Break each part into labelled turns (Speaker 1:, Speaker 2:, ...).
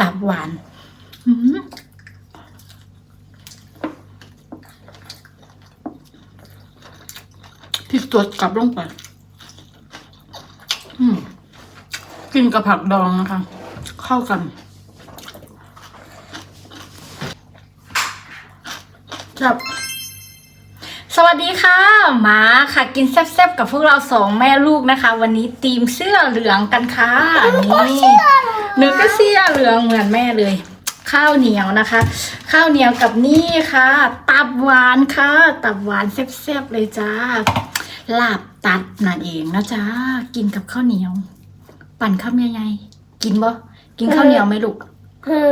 Speaker 1: ตับหวานพริกสดกลับลงไปกินกับผักดองนะคะ เข้ากัน จับ สวัสดีค่ะหมาค่ะกินแซ่บๆกับพวกเราสองแม่ลูกนะคะ วันนี้ตีมเสื้อเหลืองกันค่ะนี่หนูก็เสื้อเหลืองเหมือนแม่เลย ข้าวเหนียวนะคะ ข้าวเหนียวกับนี่ค่ะ ตับหวานค่ะ ตับหวานแซ่บๆเลยจ้าลาบตัดนั่นเองนะจ้ากินกับข้าวเหนียว ปั่นข้าวยังไงกินบ่กินข้าวเหนียวไหมลูก
Speaker 2: คือ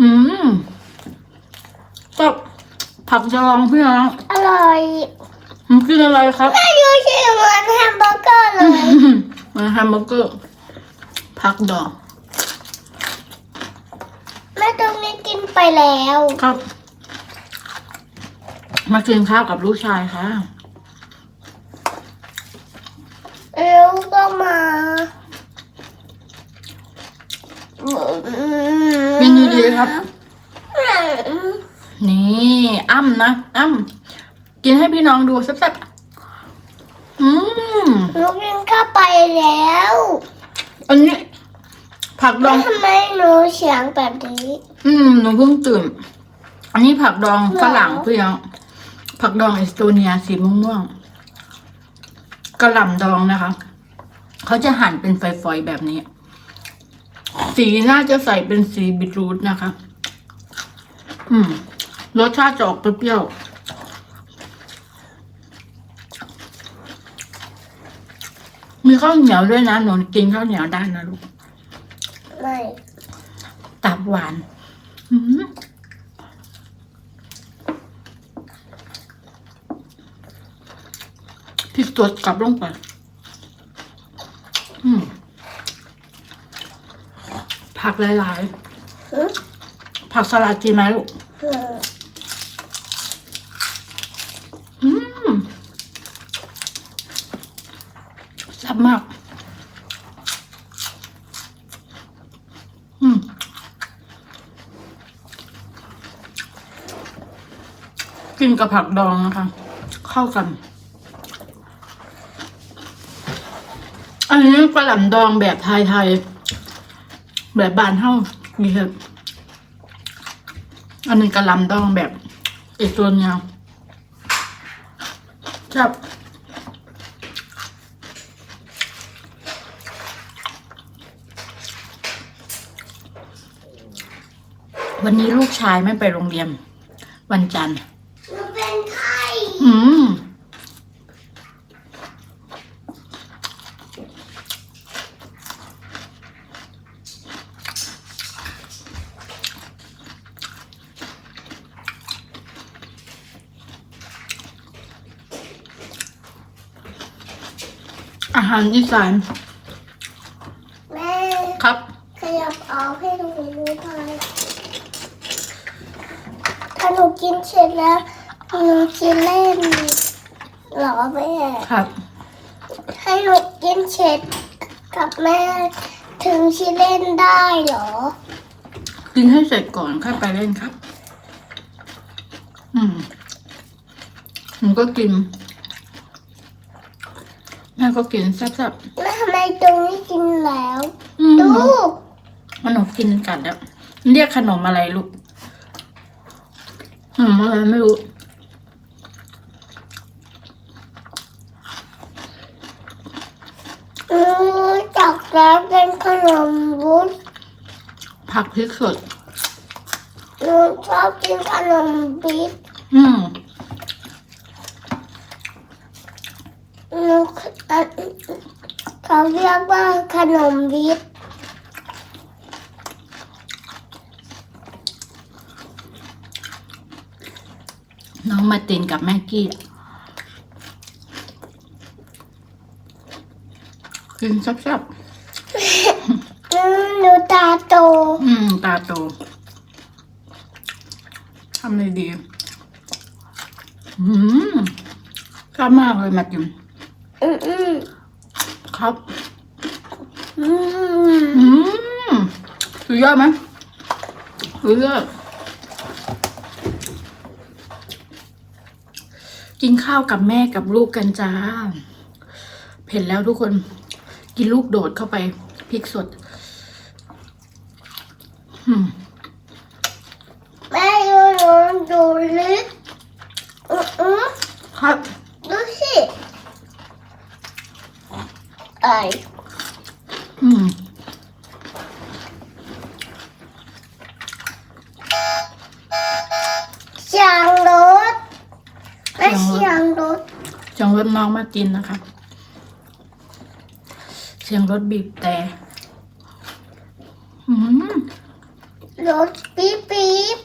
Speaker 1: อืมกับ ผักดองพี่น้อง
Speaker 2: อร่อย
Speaker 1: มันกินอะไรครับ
Speaker 2: แม่ยูชิเหมือนแฮมเบอร์เกอร์เลย
Speaker 1: มาแฮมเบอร์เกอร์ผักดอง
Speaker 2: แม่ตรงนี้กินไปแล้ว
Speaker 1: ครับ มากินข้าวกับลูกชายค่ะ
Speaker 2: แล้วก็มา
Speaker 1: กินดีๆครับ นี่อ้ำนะอ้ำกินให้พี่น้องดูแซ่บๆอืม
Speaker 2: หนูกินเข้าไปแล้ว
Speaker 1: อันนี้ ผักด
Speaker 2: แล้
Speaker 1: อ
Speaker 2: ว
Speaker 1: ง
Speaker 2: ทำไมหนูเสียงแบบนี้
Speaker 1: อืมหนูเพิ่งตื่น อันนี้ผักดองฝรั่งพี่น้องผักดองเอสโตเนียสีม่วงๆกระหล่ำดองนะคะ เขาจะหั่นเป็นฝอยๆแบบนี้ สีน่าจะใส่เป็นสีบีทรูทนะคะ อืม รสชาติจะออกเปรี้ยวๆมีข้าวเหนียวด้วยนะหนูกินข้าวเหนียวได้นะลูก
Speaker 2: ไม่
Speaker 1: ตับหวาน อืมพริกสดกลับลงไปอืม ผักหลาย
Speaker 2: ฮึ
Speaker 1: ๆผักสลัดกินไหมลูก
Speaker 2: ฮึ
Speaker 1: อืมแซ่บมาก อืม กับผักดองนะคะ เข้ากัน อันนี้กระหล่ำดองแบบไทยๆแบบบานเท่ามีเห็ดอันนี้กระหล่ำดองแบบเอสโตเนียจับวันนี้ลูกชายไม่ไปโรงเรียน วันจันทร์
Speaker 2: ข้
Speaker 1: อืมอาหารอีสาน
Speaker 2: แม่
Speaker 1: ครับ
Speaker 2: ขยับเอาให้หนูรู้หน่อยถ้าหนูกินเสร็จแล้ว หนูกินเล่นเหรอแม่
Speaker 1: ครับ
Speaker 2: ให้หนูกินเสร็จกับแม่ ถึงชิเล่นได้เหรอ
Speaker 1: กินให้เสร็จก่อนค่อยไปเล่นครับ อืมหนูก็กินแม่ก็กินแซ่บ
Speaker 2: แล้วทำไมตรงนี้กินแล้ว
Speaker 1: ๆอืม
Speaker 2: ดู
Speaker 1: มันหนูกินกัดแล้วเรียกขนมอะไรลูกขนมอะไรไม่รู้
Speaker 2: รู้จัก แล้วเป็นขนมวุ้น
Speaker 1: ผักพริกสด
Speaker 2: หนูชอบกินขนมบิ๊ก
Speaker 1: อืม
Speaker 2: หนูอะเขาเรียกว่าขนมบิ๊ก
Speaker 1: น้องมาตินกับแม่กี้อะกินแซ่บ
Speaker 2: อืม หนูตาโต
Speaker 1: ๆอืม ตาโตทำเลยดี อืมชอบมากเลยมาจิม
Speaker 2: อืมอืม
Speaker 1: ครับ
Speaker 2: อืม
Speaker 1: อืมสุดยอดไหม
Speaker 2: อ
Speaker 1: เลือกกินข้าวกับแม่กับลูกกันจ้า เผ็ดแล้วทุกคน กินลูกโดดเข้าไปพริกสดอืม
Speaker 2: แม่ดูหนูดูลึกอืออือ
Speaker 1: ครับ
Speaker 2: ดูสิไอ
Speaker 1: อืม
Speaker 2: เสียงรถแม่เสียงรถ
Speaker 1: เสียงรถน้องมาจินนะคะเสียงรถบีบแต่อืม
Speaker 2: รถปี๊บปี๊บ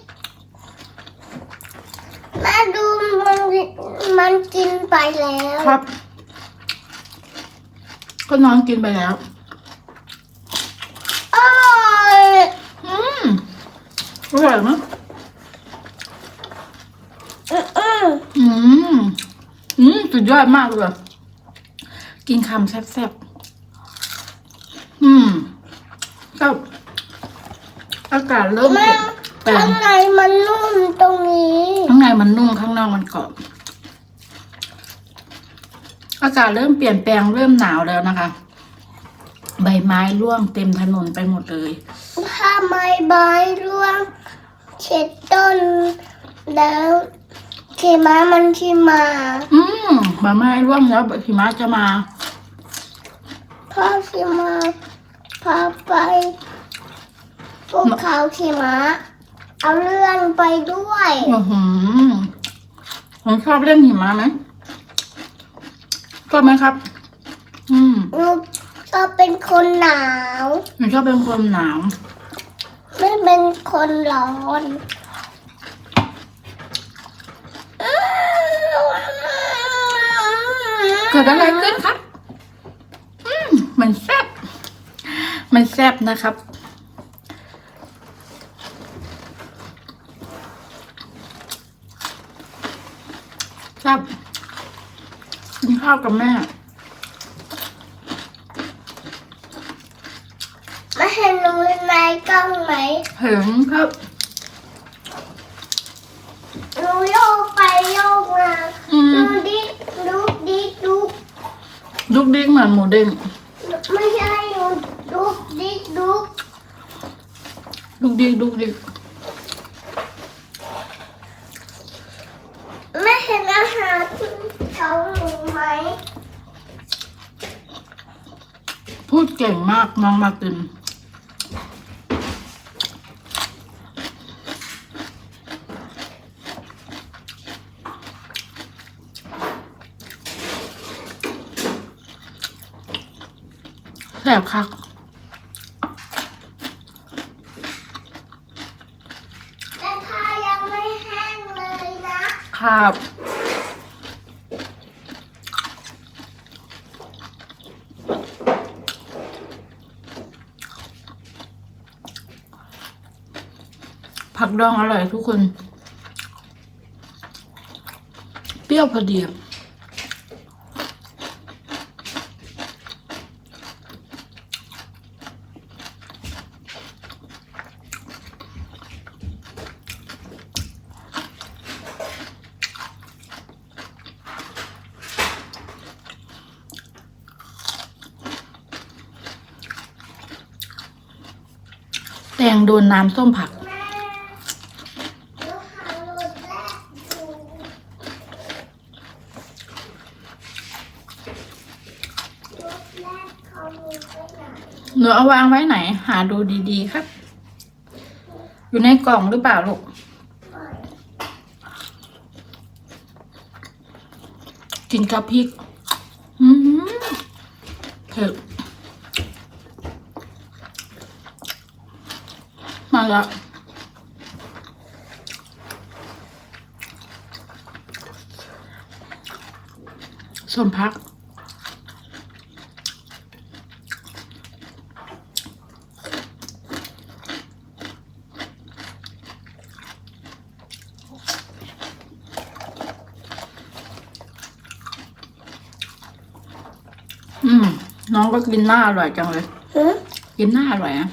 Speaker 2: แม่ดูมันมันกินไปแล้ว
Speaker 1: ครับ ก็น้องกินไปแล้ว
Speaker 2: โอ้ย
Speaker 1: อืมอร่อยมั้ย
Speaker 2: อืออือ
Speaker 1: อืมอืมสุดยอดมากเลย กินคำแซ่บๆ อืม ก็อากาศเริ่ม
Speaker 2: แม่
Speaker 1: เปลี่ยนแปล
Speaker 2: ข้างงในมันนุ่มตรงนี้
Speaker 1: ข้างในมันนุ่มข้างนอกมันกรอบ อากาศเริ่มเปลี่ยนแปลงเริ่มหนาวแล้วนะคะ ใบไม้ร่วงเต็มถนนไปหมดเลย
Speaker 2: ถ้าไม่ใบร่วงเช็ดต้น แล้วขีม้ามันขีมา
Speaker 1: อืมใบไม้ร่วงแล้วหิมะจะมา
Speaker 2: พ่อขีมา พาไปภูเขาขีม้าเอาเลื่อนไปด้วย
Speaker 1: อือหือผมชอบเล่นหิมะไหมชอบไหมครับ อืม
Speaker 2: หนูก็เป็นคนหนาว
Speaker 1: ผมชอบเป็นคนหนาว
Speaker 2: ไม่เป็นคนร้อน
Speaker 1: เกิดอะไรขึ้นครับ อืม มันแซ่บ มันแซ่บนะครับ แซ่บกินข้าวกับแม่
Speaker 2: ไม่เห็นหนูในกล้องไหม
Speaker 1: เห็นครับ
Speaker 2: หนูโยกไปโยกมา
Speaker 1: อืม
Speaker 2: ดูดิดูดิดู
Speaker 1: ดุกดิกเหมือนหมูเด้ง
Speaker 2: ไม่ใช่หนูดูดิดู
Speaker 1: ดุกดิกดุกดิก
Speaker 2: ไม่เห็นอาหารเขาหนูไหม
Speaker 1: พูดเก่งมากน้องมาตินแซ่บคัก
Speaker 2: แต่ถ้ายังไม่แห้งเลยนะ
Speaker 1: ครับผักดองอร่อยทุกคน เปรี้ยวพอดี งโดนน้ำส้มผัก
Speaker 2: เน
Speaker 1: หนูเอาวางไว้ไหน หาดูดีๆครับ อยู่ในกล่องหรือเปล่าลูกกินกับพริก อืมเผ็ด มาละส้มพัก อืม น้องก็กินหน้าอร่อยจังเลย
Speaker 2: หือ
Speaker 1: กินหน้าอร่อยอะ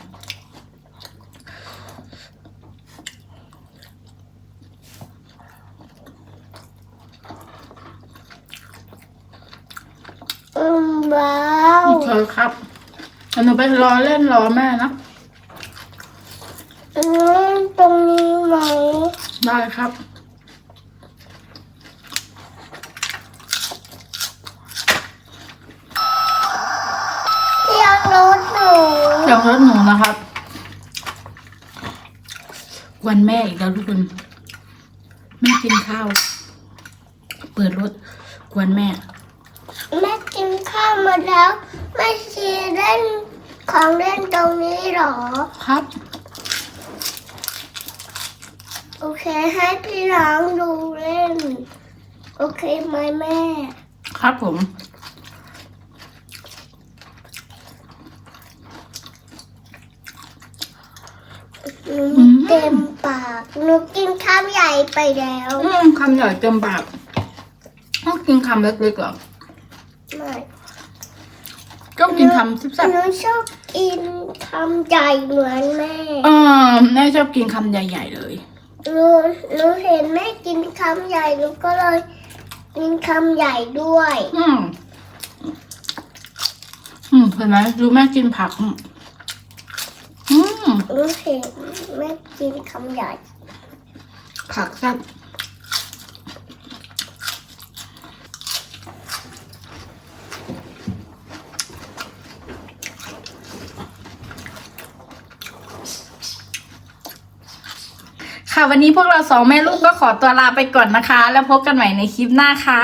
Speaker 1: เลยครับเดี๋ยวหนูไปรอเล่นรอแม่นะ
Speaker 2: อืมตรงนี้ไหม
Speaker 1: ได้ครับ
Speaker 2: เตียงรถหนู
Speaker 1: เดี๋ยวรถหนูนะครับกวันแม่อีกแล้วทุกคนแม่กินข้าว เปิดรถกวนแม่
Speaker 2: แม่กินข้าวมาแล้ว แม่ชีเล่นของเล่นตรงนี้เหรอ
Speaker 1: ครับ
Speaker 2: โอเคให้พี่น้องดูเล่น โอเคไหมแม่
Speaker 1: ครับผม
Speaker 2: หนูเต็มปากหนูกินข้าวใหญ่ไปแล้ว
Speaker 1: อืมคำใหญ่เต็มปากต้องกินคำเล็กๆเหรอ
Speaker 2: ไม่
Speaker 1: ก็กินคำแซ่บ
Speaker 2: หนูชอบกินคำใหญ่เหมือนแม่
Speaker 1: ๆเออแม่ชอบกินคำใหญ่ๆเลย
Speaker 2: หนูหนูเห็นแม่กินคำใหญ่หนูก็เลยกินคำใหญ่ด้วย
Speaker 1: อืม อืมเห็นไหมดูแม่กินผัก อืมอืม
Speaker 2: หนูเห็นแม่กินคำใหญ่
Speaker 1: ผักแซ่บ ค่ะ วันนี้พวกเราสองแม่ลูกก็ขอตัวลาไปก่อนนะคะ แล้วพบกันใหม่ในคลิปหน้าค่ะ